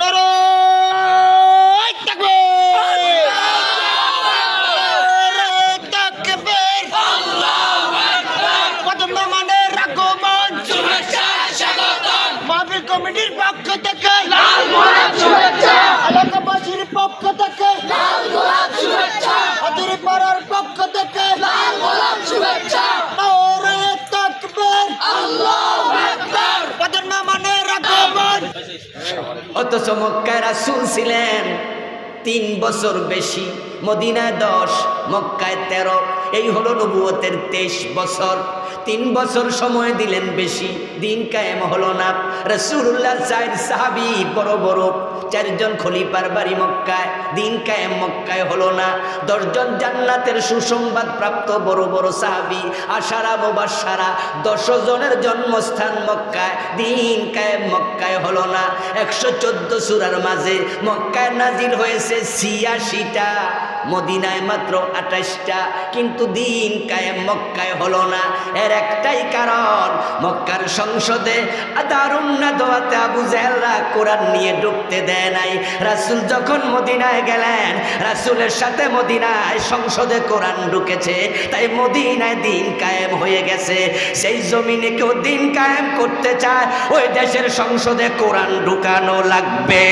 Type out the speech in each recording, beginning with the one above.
নারায় তিন বছর বেশি মদিনায় দশ মক্কায় তেরো। এই হলো নবুয়তের তেইশ বছর। তিন বছর সময় দিলেন বেশি, দিন কায়েম হলো না। রসুল্লাহ চার সাহাবি বড় বড়, চারজন খলিফার বাড়ি মক্কায়, দিন কায়েম মক্কায় হলো না। দশজন জান্নাতের সুসংবাদ প্রাপ্ত বড় বড় সাহাবি, আশারা মোবাসারা দশ জনের জন্মস্থান মক্কায়, দিন কায়েম মক্কায় হলো না। একশো চোদ্দ সুরার মাঝে মক্কায় নাজিল হয়েছে ছিয়াশিটা। মদিনায় মাত্র আঠাশটা, কিন্তু দিন কায়েম মক্কায় হলো না। এর একটাই কারণ, মক্কার সংসদে দারুন্না দোয়াতে আবু জাহেলরা কোরআন নিয়ে ঢুকতে দেয় নাই। রাসূল যখন মদিনায় গেলেন, রাসূলের সাথে মদিনায় সংসদে কোরআন ঢুকেছে, তাই মদিনায় দিন কায়েম হয়ে গেছে। সেই জমিনে কেউ দিন কায়েম করতে চায়, ওই দেশের সংসদে কোরআন ঢুকানো লাগবে।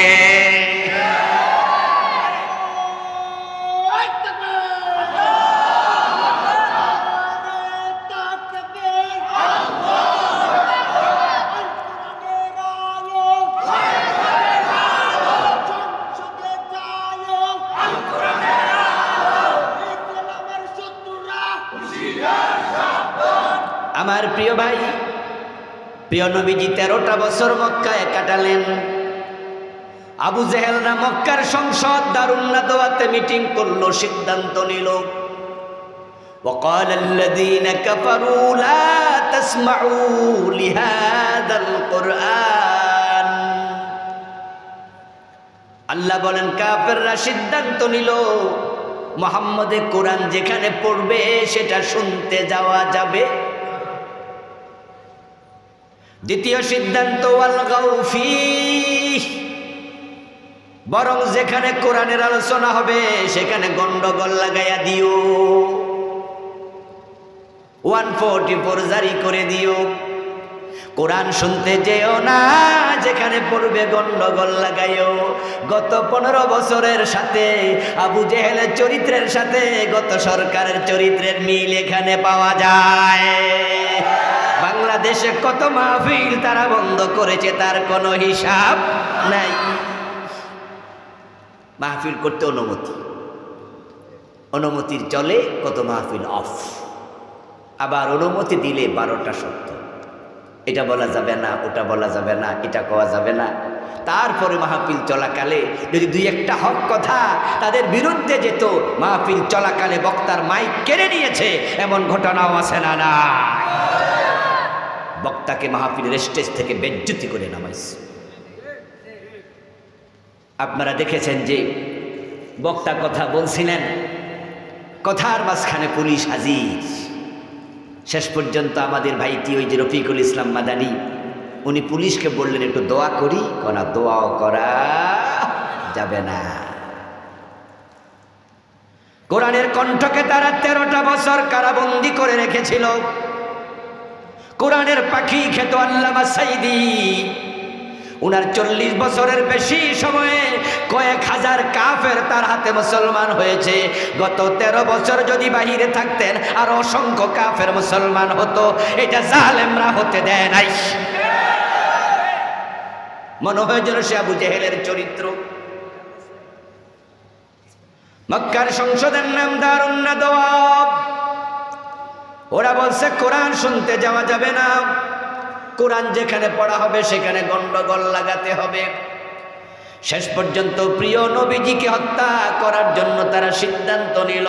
আমার প্রিয় ভাই প্রিয় নবীজি তেরোটা বছর মক্কায় কাটালেন আবু জেহেলরা মক্কার সংসদ দারুন্না দোয়াতে মিটিং করলো সিদ্ধান্ত নিল وقال الذين كفروا لا تسمعوا لهذا القرآن আল্লাহ বলেন কাফেররা সিদ্ধান্ত নিল মোহাম্মদে কোরআন যেখানে পড়বে সেটা শুনতে যাওয়া যাবে দ্বিতীয় সিদ্ধান্ত বরং যেখানে কোরআনের আলোচনা হবে, সেখানে গন্ডগোল লাগাইয়া দিও। ওয়ান ফোরটি ফোর জারি করে দিও। কোরআন শুনতে যেও না, যেখানে পড়বে গন্ডগোল লাগাইও। গত পনেরো বছরের সাথে, আবু জেহেলের চরিত্রের সাথে, গত সরকারের চরিত্রের মিল এখানে পাওয়া যায়। বাংলাদেশে কত মাহফিল তারা বন্ধ করেছে, তার কোনো হিসাব নাই। মাহফিল করতে অনুমতি। অনুমতির চলে কত মাহফিল অফ। আবার অনুমতি দিলে বারোটা সত্য। এটা বলা যাবে না, ওটা বলা যাবে না, এটা কওয়া যাবে না। তারপরে মাহফিল চলাকালে যদি দুই একটা হক কথা তাদের বিরুদ্ধে যেত, মাহফিল চলাকালে বক্তার মাইক কেড়ে নিয়েছে, এমন ঘটনাও আছে না না বক্তাকে মাহফিলের স্টেজ থেকে বেজ্জুতি করে নামাইছে। আপনারা দেখেছেন যে বক্তা কথা বলছিলেন, কথার মাঝখানে পুলিশ হাজির। শেষ পর্যন্ত আমাদের ভাইটি ওই যে রফিকুল ইসলাম মাদানি, উনি পুলিশকে বললেন, একটু দোয়া করি? কনা দোয়াও করা যাবে না। কোরআনের কণ্ঠকে তারা তেরোটা বছর কারাবন্দি করে রেখেছিল। কোরআনের পাখি খেত আল্লামা সাইদি। উনার চল্লিশ বছরের বেশি সময়ে কয়েক হাজার কাফের তার হাতে মুসলমান হয়েছে। গত তেরো বছর যদি বাহিরে থাকতেন, আর অসংখ্য কাফের মুসলমান হতো। এটা জালেমরা হতে দেয় নাই। মনে হয় যেন সে আবু জেহেলের চরিত্র। মক্কার সংসদের নাম দারুন্না দোয়াব ওরা বলছে, কোরআন শুনতে যাওয়া যাবে না। কোরআন যেখানে পড়া হবে, সেখানে গন্ডগোল লাগাতে হবে। শেষ পর্যন্ত প্রিয় নবীজিকে হত্যা করার জন্য তারা সিদ্ধান্ত নিল।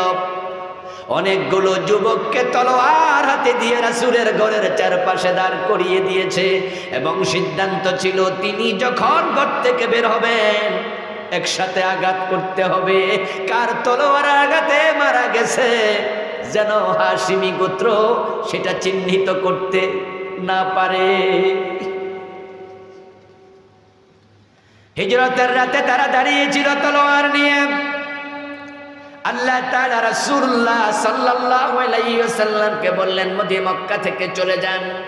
অনেকগুলো যুবককে তলোয়ার হাতে দিয়ে রাসুলের ঘরের চারপাশে দাঁড় করিয়ে দিয়েছে এবং সিদ্ধান্ত ছিল, তিনি যখন ঘর থেকে বের হবেন, একসাথে আঘাত করতে হবে। কার তলোয়ার আঘাতে মারা গেছে? যেন হাসিমি গোত্র সেটা চিহ্নিত করতে না পারে। হিজরতের রাতে তারা দাঁড়িয়েছিল তলোয়ার নিয়ে। আল্লাহ তাআলা আলাইহি ওয়াসাল্লামকে বললেন মদি মক্কা থেকে চলে যান।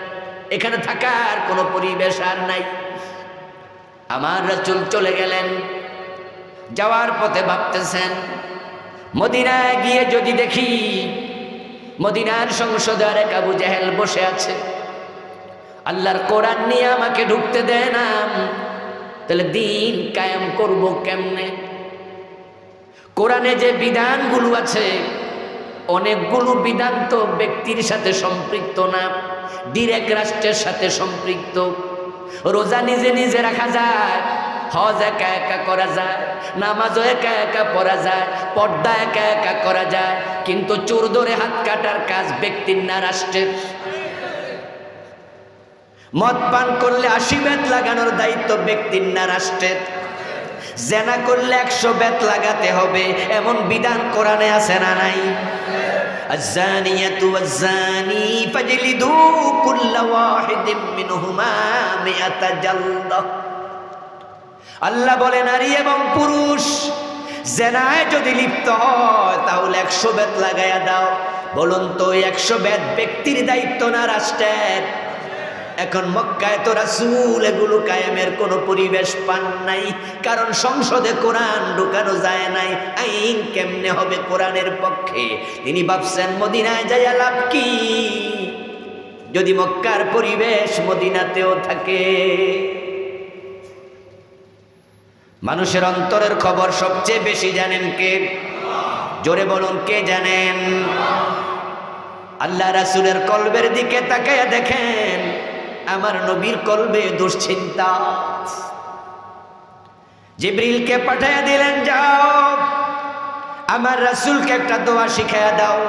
এখানে থাকার কোনো পরিবেশ আর নাই। আমার রাসূল চলে গেলেন। যাওয়ার পথে ভাবতেছেন, মদিনায় গিয়ে যদি দেখি মদিনার সংসদে আরেক আবু জাহেল বসে আছে। আল্লাহর কোরআন নিয়ে আমাকে ঢুকতে দেয় না। তাহলে দিন কায়েম করব কেমনে? কোরআনে যে বিধানগুলো আছে, অনেকগুলো বিধান তো ব্যক্তির সাথে সম্পৃক্ত না ডিরেক্ট রাষ্ট্রের সাথে সম্পৃক্ত। রোজা নিজে নিজে রাখা যায় হজ একা একা করা যায় নামাজও একা একা পড়া যায় পর্দা একা একা করা যায় কিন্তু চোর ধরে হাত কাটার কাজ ব্যক্তির না রাষ্ট্রের মদ পান করলে আশি বেত লাগানোর দায়িত্ব ব্যক্তির না রাষ্ট্রের জেনা করলে একশো বেত লাগাতে হবে এমন বিধান কোরআনে আছে না নাই الزانية والزاني فاجلدوا كل واحد منهما مئة جلدة আল্লাহ বলে, নারী এবং পুরুষ, জেনায় যদি লিপ্ত হয়, তাহলে একশো বেত লাগাইয়া দাও। বলুন তো একশো বেত ব্যক্তির দায়িত্ব না রাষ্ট্রের? এখন মক্কায় তো রাসূল এগুলো কায়েমের কোনো পরিবেশ পান নাই, কারণ সংসদে কোরআন ঢুকানো যায় নাই। আইন কেমনে হবে কোরআনের পক্ষে? তিনি ভাবছেন, মদিনায় যাইয়া লাভ কি? যদি মক্কার পরিবেশ মদিনাতেও থাকে মানুষের অন্তরের খবর সবচেয়ে বেশি জানেন কে? জোরে বলুন, কে জানেন? আল্লাহ রাসূলের কলবের দিকে তাকাইয়া দেখেন, আমার নবীর কলবে দুশ্চিন্তা। জিব্রিলকে পাঠাইয়া দিলেন, যাও, আমার রাসূলকে একটা দোয়া শিখাইয়া দাও।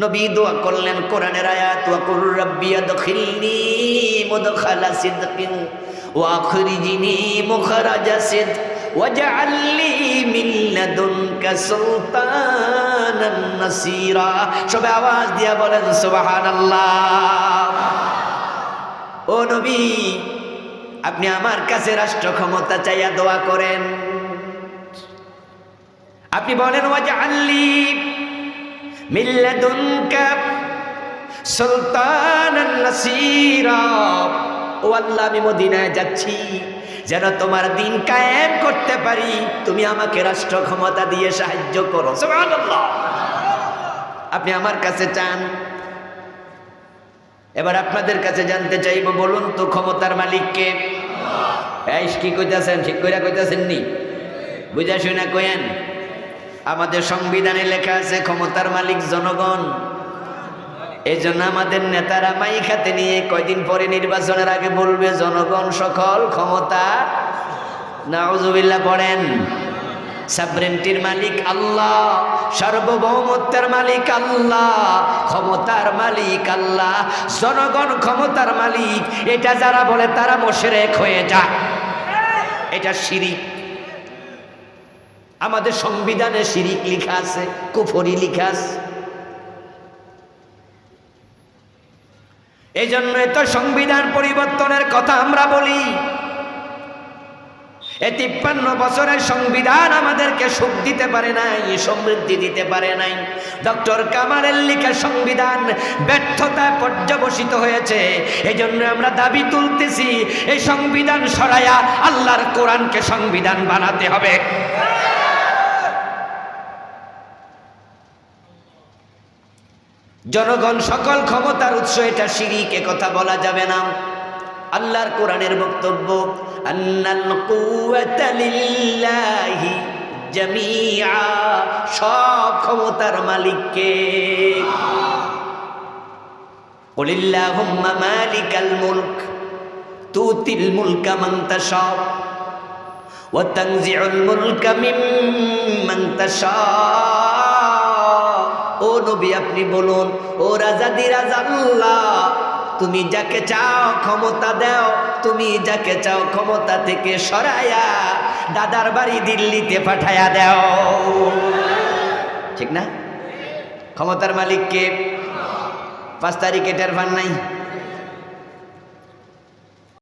নবী দোয়া করলেন, কোরআনের আয়াত, ওয়া কুর রাব্বি আদখিলনি মুদখালা সিদকিন। আখরিজনি মুখরাজা সিদ। ওয়াজআল লি মিন লাদুনকা সুলতানান নাসীরা। সবাই আওয়াজ দিয়া বলেন, সুবহানাল্লাহ। ও নবী, আপনি আমার কাছে রাষ্ট্র ক্ষমতা চাইয়া দোয়া করেন। আপনি বলেন ওয়াজ আল্লি মিল্লাদুনকা সুলতানান নাসীরা। ও আল্লাহ, আমি মদিনায় যাচ্ছি। যেন তোমার দিন কায়েম করতে পারি। তুমি আমাকে রাষ্ট্র ক্ষমতা দিয়ে সাহায্য করো। আপনি আমার কাছে চান। এবার আপনাদের কাছে জানতে চাইব, বলুন তো ক্ষমতার মালিককে। কি কইতাছেন? ঠিক কইরা কইতাছেন নি? বুঝা শুনা কয়েন আমাদের সংবিধানে লেখা আছে, ক্ষমতার মালিক জনগণ। এই জন্য আমাদের নেতারা মাই খাতে নিয়ে কয়দিন পরে নির্বাচনের আগে বলবে, জনগণ সকল ক্ষমতা নাউজুবিল্লাহ পড়েন। সাবরেন্টির মালিক আল্লাহ, সার্বভৌমত্বের মালিক আল্লাহ, ক্ষমতার মালিক আল্লাহ, জনগণ ক্ষমতার মালিক। এটা যারা বলে তারা মোশেরেক হয়ে যায়। এটা শিরিক। আমাদের সংবিধানে শিরিক লিখা আছে, কুফরি লিখা আছে। এই জন্য তো সংবিধান পরিবর্তনের কথা আমরা বলি। এ তিপ্পান্ন বছরের সংবিধান আমাদেরকে সুখ দিতে পারে নাই, সমৃদ্ধি দিতে পারে নাই। ডক্টর কামারের লিখা সংবিধান ব্যর্থতায় পর্যবসিত হয়েছে এই জন্য আমরা দাবি তুলতেছি, এই সংবিধান সরাইয়া আল্লাহর কোরআনকে সংবিধান বানাতে হবে। জনগণ সকল ক্ষমতার উৎস, এটা শিরিক কথা বলা যাবে না। আল্লাহর কোরআনের বক্তব্য সব ক্ষমতার মালিককে। মালিকাল মুলক তুতিল মুলকা তাশা। ও নবী আপনি বলুন, ও রাজা দি রাজা আল্লাহ, তুমি যাকে চাও ক্ষমতা দাও, তুমি যাকে চাও ক্ষমতা থেকে সরায়া দাদার বাড়ি দিল্লিতে পাঠায়া দাও। ঠিক না? ক্ষমতার মালিককে পাঁচ তারিখে টের ভান নাই?